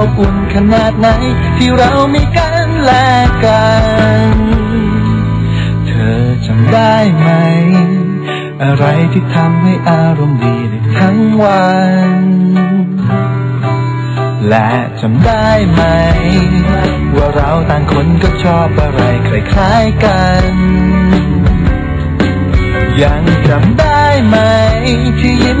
อบอุ่นขนาดไหน ที่เรามีกันและกัน เธอจำได้ไหม อะไรที่ทำให้อารมณ์ดีได้ทั้งวัน และจำได้ไหม ว่าเราต่างคนก็ชอบอะไรคล้ายๆกันยังจำได้ไหม ที่ยิ้ม